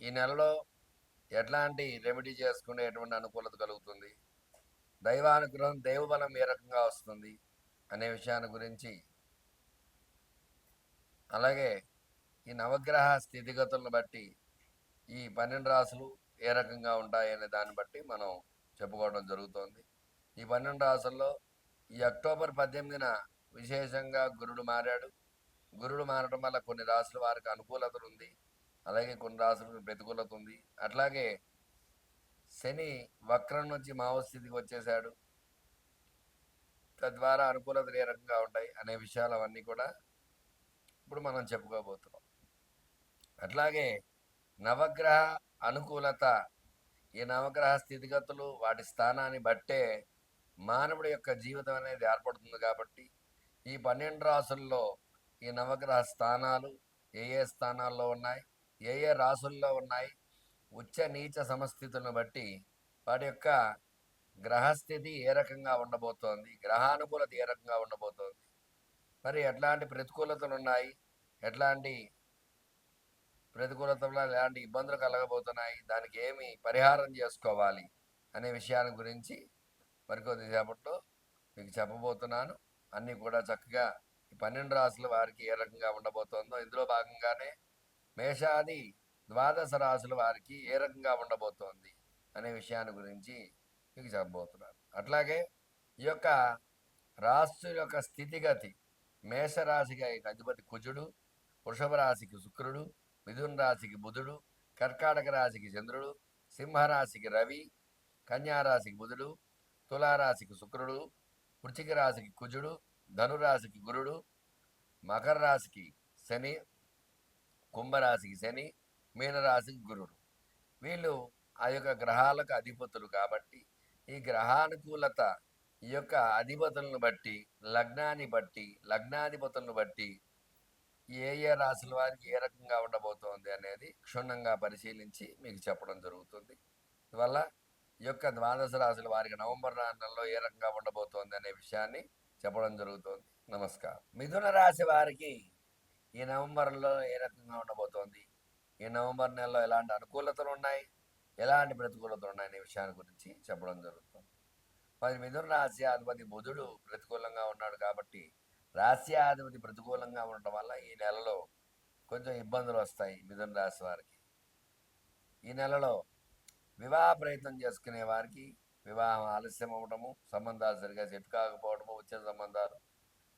ఈ నెలలో ఎట్లాంటి రెమెడీ చేసుకునే ఎటువంటి అనుకూలత కలుగుతుంది? దైవానుగ్రహం దైవబలం ఏ రకంగా వస్తుంది? అనే విషయాన్ని గురించి అలాగే ఈ నవగ్రహ స్థితిగతులను బట్టి ఈ పన్నెండు రాసులు ఏ రకంగా ఉంటాయి అనే దాన్ని బట్టి మనం చెప్పుకోవడం జరుగుతోంది. ఈ పన్నెండు రాసుల్లో ఈ అక్టోబర్ పద్దెనిమిదిన విశేషంగా గురుడు మారాడు. గురుడు మారడం వల్ల కొన్ని రాసుల వారికి అనుకూలత ఉంది అలాగే కొన్ని రాసులకు ప్రతికూలత ఉంది అట్లాగే శని వక్రం నుంచి మావస్థితికి వచ్చేసాడు తద్వారా అనుకూలతలు ఏ రకంగా ఉంటాయి అనే విషయాలు అవన్నీ కూడా ఇప్పుడు మనం చెప్పుకోబోతున్నాం. అట్లాగే నవగ్రహ అనుకూలత ఈ నవగ్రహ స్థితిగతులు వాటి స్థానాన్ని బట్టే మానవుడి యొక్క జీవితం అనేది ఏర్పడుతుంది కాబట్టి ఈ పన్నెండు రాసుల్లో ఈ నవగ్రహ స్థానాలు ఏ ఏ స్థానాల్లో ఉన్నాయి? ఏ ఏ రాసుల్లో ఉన్నాయి? ఉచ్చ నీచ సమస్థితులను బట్టి వాటి యొక్క గ్రహస్థితి ఏ రకంగా ఉండబోతోంది? గ్రహానుకూలత ఏ రకంగా ఉండబోతోంది? మరి ఎట్లాంటి ప్రతికూలతలు ఉన్నాయి? ఎట్లాంటి ప్రతికూలతలు ఎలాంటి ఇబ్బందులు కలగబోతున్నాయి? దానికి ఏమి పరిహారం చేసుకోవాలి? అనే విషయాన్ని గురించి మరికొద్ది సేపట్లో మీకు చెప్పబోతున్నాను. అన్నీ కూడా చక్కగా ఈ పన్నెండు రాసుల వారికి ఏ రకంగా ఉండబోతోందో ఇందులో భాగంగానే మేషాది ద్వాదశ రాశుల వారికి ఏ రకంగా ఉండబోతోంది అనే విషయాన్ని గురించి మీకు చెప్పబోతున్నాను. అట్లాగే ఈ యొక్క రాశి యొక్క స్థితిగతి మేషరాశికి అధిపతి కుజుడు వృషభ రాశికి శుక్రుడు మిథున రాశికి బుధుడు కర్కాటక రాశికి చంద్రుడు సింహరాశికి రవి కన్యారాశికి బుధుడు తులారాశికి శుక్రుడు వృచ్చిక రాశికి కుజుడు ధనురాశికి గురుడు మకర రాశికి శని కుంభరాశికి శని మీనరాశికి గురుడు. వీళ్ళు ఆ యొక్క గ్రహాలకు అధిపతులు కాబట్టి ఈ గ్రహానుకూలత ఈ యొక్క అధిపతులను బట్టి లగ్నాన్ని బట్టి లగ్నాధిపతులను బట్టి ఏ ఏ రాశుల వారికి ఏ రకంగా ఉండబోతోంది అనేది క్షుణ్ణంగా పరిశీలించి మీకు చెప్పడం జరుగుతుంది. అందువల్ల ఈ యొక్క ద్వాదశ రాశుల వారికి నవంబర్ నెలలో ఏ రకంగా ఉండబోతోంది అనే విషయాన్ని చెప్పడం జరుగుతుంది. నమస్కారం. మిథున రాశి వారికి ఈ నవంబర్లో ఏ రకంగా ఉండబోతోంది? ఈ నవంబర్ నెలలో ఎలాంటి అనుకూలతలు ఉన్నాయి? ఎలాంటి ప్రతికూలతలు ఉన్నాయి అనే విషయాన్ని గురించి చెప్పడం జరుగుతుంది. మరి మిథున రాశి అధిపతి బుధుడు ప్రతికూలంగా ఉన్నాడు కాబట్టి రాశ్యాధిపతి ప్రతికూలంగా ఉండటం వల్ల ఈ నెలలో కొంచెం ఇబ్బందులు వస్తాయి మిథున రాశి వారికి. ఈ నెలలో వివాహ ప్రయత్నం చేసుకునే వారికి వివాహం ఆలస్యం అవ్వడము సంబంధాలు సరిగా సెట్ కాకపోవడము వచ్చే సంబంధాలు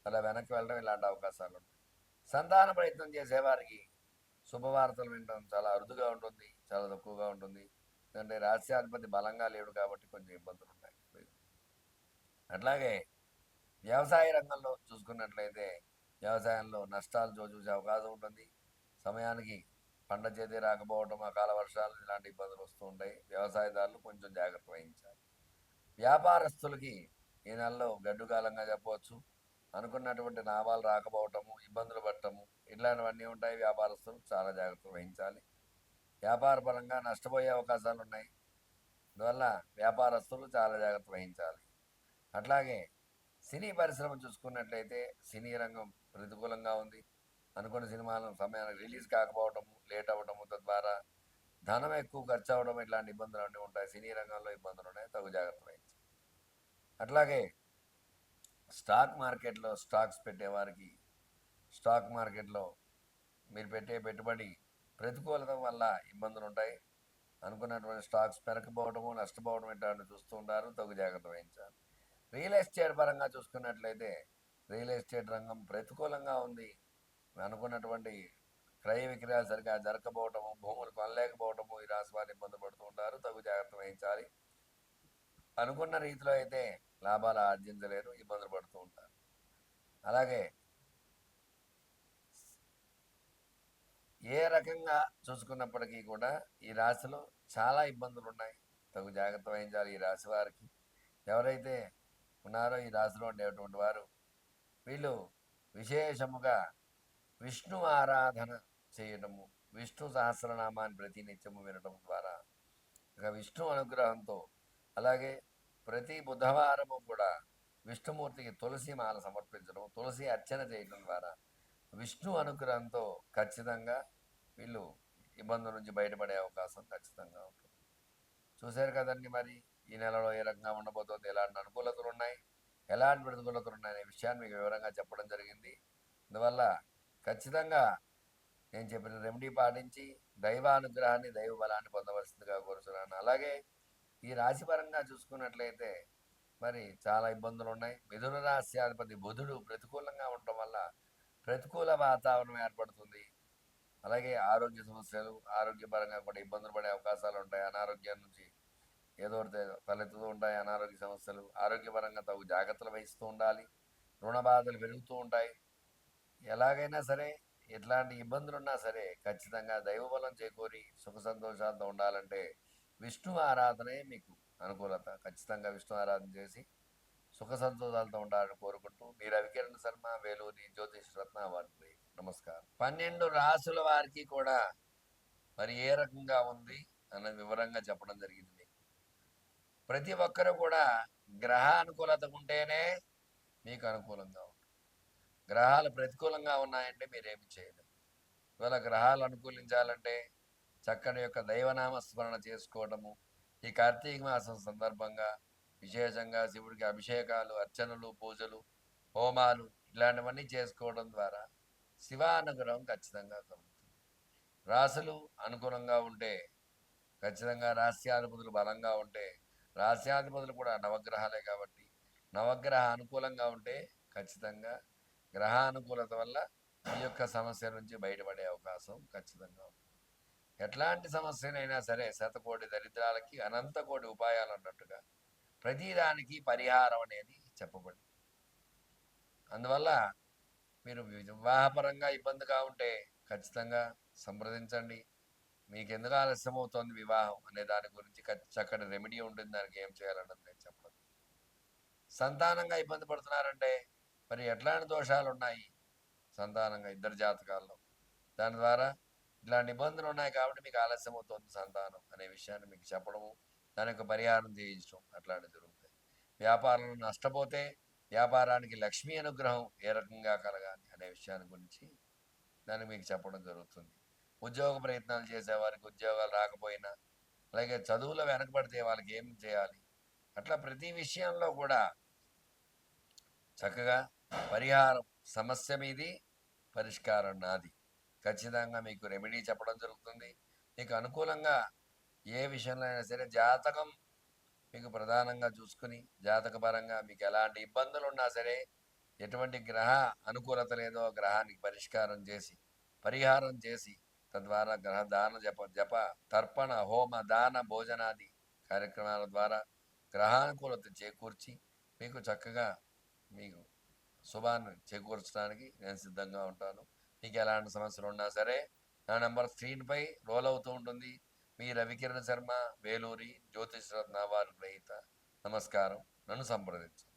అలా వెనక్కి వెళ్ళడం ఇలాంటి అవకాశాలు ఉంటాయి. సంతాన ప్రయత్నం చేసేవారికి శుభవార్తలు వినడం చాలా అరుదుగా ఉంటుంది చాలా తక్కువగా ఉంటుంది. ఎందుకంటే రాశ్యాధిపతి బలంగా లేడు కాబట్టి కొంచెం ఇబ్బందులు ఉంటాయి. అట్లాగే వ్యవసాయ రంగంలో చూసుకున్నట్లయితే వ్యవసాయంలో నష్టాలు చూసే అవకాశం ఉంటుంది. సమయానికి పంట చేతి రాకపోవడం అకాల వర్షాలు ఇలాంటి ఇబ్బందులు వస్తూ ఉంటాయి. వ్యవసాయదారులు కొంచెం జాగ్రత్త వహించాలి. వ్యాపారస్తులకి ఈ నెలలో గడ్డు కాలంగా చెప్పవచ్చు. అనుకున్నటువంటి లాభాలు రాకపోవటము ఇబ్బందులు పడటము ఇట్లాంటివన్నీ ఉంటాయి. వ్యాపారస్తులు చాలా జాగ్రత్త వహించాలి. వ్యాపార పరంగా నష్టపోయే అవకాశాలు ఉన్నాయి. అందువల్ల వ్యాపారస్తులు చాలా జాగ్రత్త వహించాలి. అట్లాగే సినీ పరిశ్రమ చూసుకున్నట్లయితే సినీ రంగం ప్రతికూలంగా ఉంది. అనుకున్న సినిమాలు సమయానికి రిలీజ్ కాకపోవటము లేట్ అవ్వటము తద్వారా ధనం ఎక్కువ ఖర్చు అవ్వడం ఇట్లాంటి ఇబ్బందులు అన్నీ ఉంటాయి. సినీ రంగంలో ఇబ్బందులు ఉన్నాయి. తగు జాగ్రత్త వహించాలి. అట్లాగే స్టాక్ మార్కెట్లో స్టాక్స్ పెట్టేవారికి స్టాక్ మార్కెట్లో మీరు పెట్టే పెట్టుబడి ప్రతికూలత వల్ల ఇబ్బందులు ఉంటాయి అనుకున్నటువంటి స్టాక్స్ పెరకపోవడము నష్టపోవడం ఇట్లాంటివి చూస్తూ ఉంటారు తగు జాగ్రత్త వహించాలి. రియల్ ఎస్టేట్ పరంగా చూసుకున్నట్లయితే రియల్ ఎస్టేట్ రంగం ప్రతికూలంగా ఉంది. అనుకున్నటువంటి క్రయ విక్రయాలు సరిగా జరగకపోవటము భూములు కొనలేకపోవటము ఈ రాశి వారు ఇబ్బంది పడుతూ ఉంటారు తగు జాగ్రత్త వహించాలి. అనుకున్న రీతిలో అయితే లాభాలు ఆర్జించలేరు ఇబ్బందులు పడుతూ ఉంటారు. అలాగే ఏ రకంగా చూసుకున్నప్పటికీ కూడా ఈ రాశిలో చాలా ఇబ్బందులు ఉన్నాయి తగు జాగ్రత్త వహించాలి ఈ రాశి వారికి. ఎవరైతే ఉన్నారో ఈ రాశిలో ఉండేటువంటి వారు వీళ్ళు విశేషముగా విష్ణు ఆరాధన చేయడము విష్ణు సహస్రనామాన్ని ప్రతినిత్యము వినడం ద్వారా ఇక విష్ణు అనుగ్రహంతో అలాగే ప్రతి బుధవారము కూడా విష్ణుమూర్తికి తులసి మాల సమర్పించడం తులసి అర్చన చేయడం ద్వారా విష్ణు అనుగ్రహంతో ఖచ్చితంగా వీళ్ళు ఇబ్బందుల నుంచి బయటపడే అవకాశం ఖచ్చితంగా ఉంటుంది. చూశారు కదండి మరి ఈ నెలలో ఏ రకంగా ఉండబోతోంది ఎలాంటి అనుకూలతలు ఉన్నాయి ఎలాంటి ప్రతికూలతలు ఉన్నాయి అనే విషయాన్ని మీకు వివరంగా చెప్పడం జరిగింది. అందువల్ల ఖచ్చితంగా నేను చెప్పిన రెమెడీ పాటించి దైవ అనుగ్రహాన్ని దైవ బలాన్ని పొందవలసిందిగా కోరుతున్నాను అలాగే ఈ రాశి పరంగా చూసుకున్నట్లయితే మరి చాలా ఇబ్బందులు ఉన్నాయి మిథున రాశ్యాధిపతి బుధుడు ప్రతికూలంగా ఉండటం వల్ల ప్రతికూల వాతావరణం ఏర్పడుతుంది. అలాగే ఆరోగ్య సమస్యలు ఆరోగ్యపరంగా కూడా ఇబ్బందులు పడే అవకాశాలు ఉంటాయి. అనారోగ్యం నుంచి ఏదో ఒకటి తలెత్తుతూ ఉంటాయి. అనారోగ్య సమస్యలు ఆరోగ్యపరంగా తగు జాగ్రత్తలు వహిస్తూ ఉండాలి. రుణ బాధలు పెరుగుతూ ఉంటాయి. ఎలాగైనా సరే ఎట్లాంటి ఇబ్బందులు ఉన్నా సరే ఖచ్చితంగా దైవబలం చేకూరి సుఖ సంతోషాలతో ఉండాలంటే విష్ణు ఆరాధనే మీకు అనుకూలత. ఖచ్చితంగా విష్ణు ఆరాధన చేసి సుఖ సంతోషాలతో ఉండాలని కోరుకుంటూ మీ రవికిరణ్ శర్మ వేలూరి జ్యోతిష్ రత్న వారి నమస్కారం. పన్నెండు రాసుల వారికి కూడా మరి ఏ రకంగా ఉంది అన్న వివరంగా చెప్పడం జరిగింది మీకు. ప్రతి ఒక్కరు కూడా గ్రహ అనుకూలత ఉంటేనే మీకు అనుకూలంగా ఉంటుంది. గ్రహాలు ప్రతికూలంగా ఉన్నాయంటే మీరేమి చేయలేరు. ఇవాళ గ్రహాలు అనుకూలించాలంటే చక్కని యొక్క దైవనామ స్మరణ చేసుకోవడము ఈ కార్తీక మాసం సందర్భంగా విశేషంగా శివుడికి అభిషేకాలు అర్చనలు పూజలు హోమాలు ఇలాంటివన్నీ చేసుకోవడం ద్వారా శివానుగ్రహం ఖచ్చితంగా కలుగుతుంది. రాసులు అనుకూలంగా ఉంటే ఖచ్చితంగా రాస్యాధిపతులు బలంగా ఉంటే రాస్యాధిపతులు కూడా నవగ్రహాలే కాబట్టి నవగ్రహ అనుకూలంగా ఉంటే ఖచ్చితంగా గ్రహానుకూలత వల్ల ఈ యొక్క సమస్య నుంచి బయటపడే అవకాశం ఖచ్చితంగా ఉంటుంది. ఎట్లాంటి సమస్యనైనా సరే శతకోటి దరిద్రాలకి అనంత కోటి ఉపాయాలు అన్నట్టుగా ప్రతిదానికి పరిహారం అనేది చెప్పబడింది. అందువల్ల మీరు వివాహపరంగా ఇబ్బందిగా ఉంటే ఖచ్చితంగా సంప్రదించండి. మీకు ఎందుకు ఆలస్యం అవుతోంది వివాహం అనే దాని గురించి చక్కటి రెమెడీ ఉంటుంది. దానికి ఏం చేయాలన్నది నేను చెప్పడం సంతానంగా ఇబ్బంది పడుతున్నారంటే మరి ఎట్లాంటి దోషాలు ఉన్నాయి సంతానంగా ఇద్దరు జాతకాల్లో. దాని ద్వారా ఇట్లాంటి ఇబ్బందులు ఉన్నాయి కాబట్టి మీకు ఆలస్యం అవుతుంది సంతానం అనే విషయాన్ని మీకు చెప్పడము దాని యొక్క పరిహారం చేయించడం అట్లాంటివి జరుగుతాయి. వ్యాపారంలో నష్టపోతే వ్యాపారానికి లక్ష్మీ అనుగ్రహం ఏ రకంగా కలగాలి అనే విషయాన్ని గురించి దాన్ని మీకు చెప్పడం జరుగుతుంది. ఉద్యోగ ప్రయత్నాలు చేసేవారికి ఉద్యోగాలు రాకపోయినా అలాగే చదువులో వెనకబడితే వాళ్ళకి ఏం చేయాలి? అట్లా ప్రతి విషయంలో కూడా చక్కగా పరిహారం సమస్య మీది పరిష్కారం నాది. ఖచ్చితంగా మీకు రెమెడీ చెప్పడం జరుగుతుంది. మీకు అనుకూలంగా ఏ విషయంలో అయినా సరే జాతకం మీకు ప్రధానంగా చూసుకుని జాతకపరంగా మీకు ఎలాంటి ఇబ్బందులు ఉన్నా సరే ఎటువంటి గ్రహ అనుకూలత లేదో గ్రహానికి పరిష్కారం చేసి పరిహారం చేసి తద్వారా గ్రహ దాన జప జప తర్పణ హోమ దాన భోజనాది కార్యక్రమాల ద్వారా గ్రహానుకూలత చేకూర్చి మీకు చక్కగా మీకు శుభాన్ని చేకూర్చడానికి నేను సిద్ధంగా ఉంటాను. మీకు ఎలాంటి సమస్యలు ఉన్నా సరే నా నెంబర్ స్క్రీన్పై రోల్ అవుతూ ఉంటుంది. మీ రవికిరణ్ శర్మ వేలూరి జ్యోతిష్ రత్న వారి గ్రహీత నమస్కారం. నన్ను సంప్రదించు.